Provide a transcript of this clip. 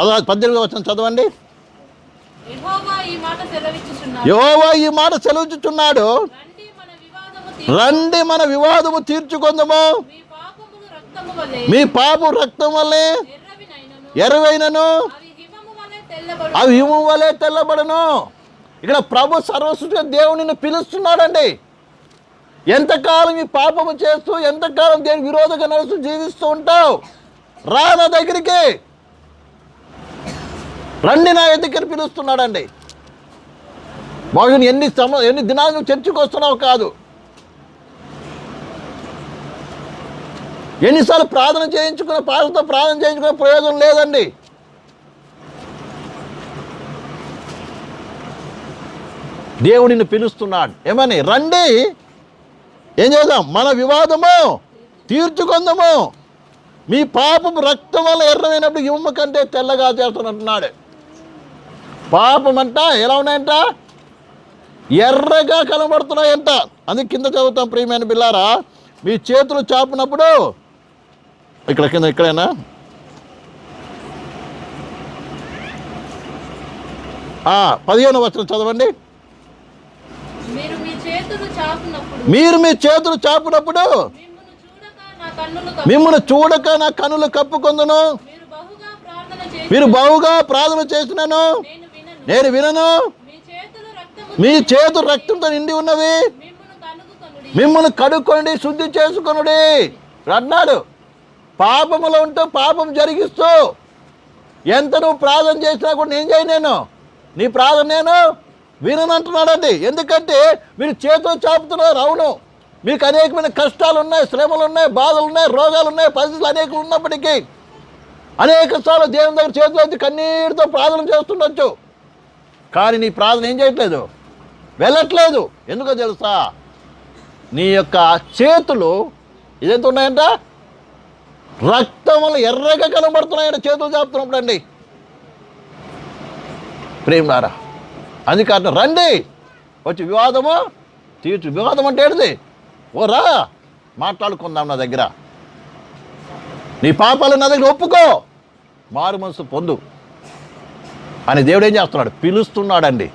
పదహారు పద్దెనిమిది వచ్చిన చదవండి. యెహోవా ఈ మాట సెలవుచుచున్నాడు రండి మన వివాదము తీర్చుకుందాము. మీ పాపు రక్తం వల్లే ఎరవైనను అవి హిము వలె తెల్లబడను. ఇక్కడ ప్రభు సర్వసృష్టి దేవునిని పిలుస్తున్నాడండి. ఎంతకాలం ఈ పాపము చేస్తూ ఎంతకాలం దేని విరోధంగా నడుస్తూ జీవిస్తూ ఉంటావు? రా నా దగ్గరికి. రండి నా ఎదుకని పిలుస్తున్నాడండి. బాగు ఎన్ని సమ ఎన్ని దినాలు నువ్వు చర్చకు వస్తున్నావు కాదు. ఎన్నిసార్లు ప్రార్థన చేయించుకున్న పాటతో ప్రార్థన చేయించుకునే ప్రయోజనం లేదండి. దేవుడిని పిలుస్తున్నాడు. ఏమని? రండి. ఏం చేద్దాం? మన వివాదము తీర్చుకుందాము. మీ పాపం రక్తం వల్ల ఎర్రమైనప్పుడు ఇమ్మ కంటే తెల్లగా చేస్తున్నట్టున్నాడు పాపం అంట ఎలా ఉన్నాయంట? ఎర్రగా కనబడుతున్నాయంట. అందుకే కింద చదువుతాం ప్రియమైన బిల్లారా మీ చేతులు చాపినప్పుడు ఇక్కడ కింద ఇక్కడేనా? పదిహేను వచనం చదవండి. మీరు మీ చేతులు చాపునప్పుడు మిమ్మల్ని చూడక నా కనులు కప్పుకొందును. మీరు బహుగా ప్రార్థన చేసినాను. నేను వినను. నేను వినను మీ చేతులు రక్తంతో నిండి ఉన్నవి. మిమ్మల్ని కడుక్కోండి శుద్ధి చేసుకొనుడి. అన్నాడు పాపములో ఉంటూ పాపం జరిగిస్తూ ఎంత నువ్వు ప్రార్థన చేసినా కూడా నేను చేయి నేను. నీ ప్రార్థన నేను విననంటున్నాడండి. ఎందుకంటే మీరు చేతులు చాపుతున్నారు అవును. మీకు అనేకమైన కష్టాలు ఉన్నాయి శ్రమలు ఉన్నాయి బాధలు ఉన్నాయి రోగాలు ఉన్నాయి పరిస్థితులు అనేకలు ఉన్నప్పటికీ అనేక సార్లు దేవుని దగ్గర చేతులు కన్నీటితో ప్రార్థన చేస్తుండొచ్చు. కానీ నీ ప్రార్థన ఏం చేయట్లేదు? వెళ్ళట్లేదు. ఎందుకో తెలుసా? నీ యొక్క చేతులు ఏదైతే ఉన్నాయంట? రక్తములు ఎర్రగా కనబడుతున్నాయంట. చేతులు చాపుతున్నప్పుడు అండి ప్రేమలారా అది అర్థం రండి. వచ్చి వివాదము తీర్చు వివాదం అంటే ఏంటిది? ఓ రా మాట్లాడుకుందాం నా దగ్గర. నీ పాపాలు నా దగ్గర ఒప్పుకో. మారు మనసు పొందు. అని దేవుడు ఏం చేస్తున్నాడు? పిలుస్తున్నాడండి.